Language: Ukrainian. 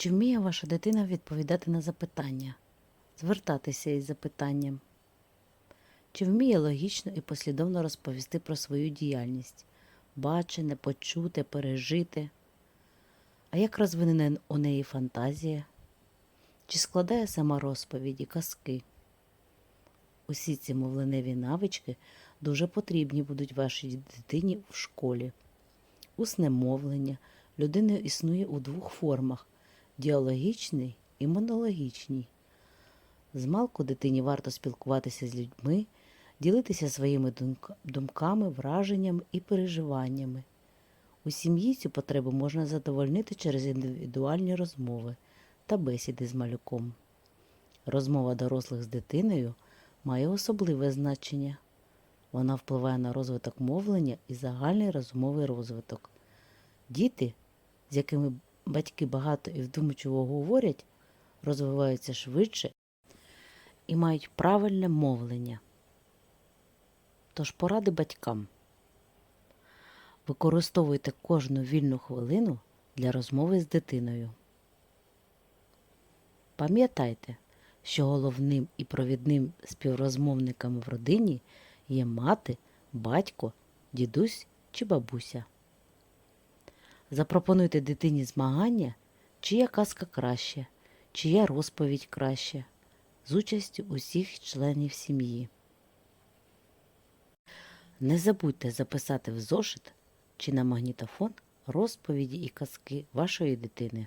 Чи вміє ваша дитина відповідати на запитання, звертатися із запитанням? Чи вміє логічно і послідовно розповісти про свою діяльність, бачене, почуте, пережити? А як розвинена у неї фантазія? Чи складає сама розповіді, казки? Усі ці мовленеві навички дуже потрібні будуть вашій дитині в школі. Усне мовлення людини існує у двох формах діалогічний і монологічний. Змалку дитині варто спілкуватися з людьми, ділитися своїми думками, враженнями і переживаннями. У сім'ї цю потребу можна задовольнити через індивідуальні розмови та бесіди з малюком. Розмова дорослих з дитиною має особливе значення. Вона впливає на розвиток мовлення і загальний розумовий розвиток. Діти, з якими батьки багато і вдумчиво говорять, розвиваються швидше і мають правильне мовлення. Тож поради батькам. Використовуйте кожну вільну хвилину для розмови з дитиною. Пам'ятайте, що головним і провідним співрозмовниками в родині є мати, батько, дідусь чи бабуся. Запропонуйте дитині змагання, чия казка краще, чия розповідь краще, з участю усіх членів сім'ї. Не забудьте записати в зошит чи на магнітофон розповіді і казки вашої дитини.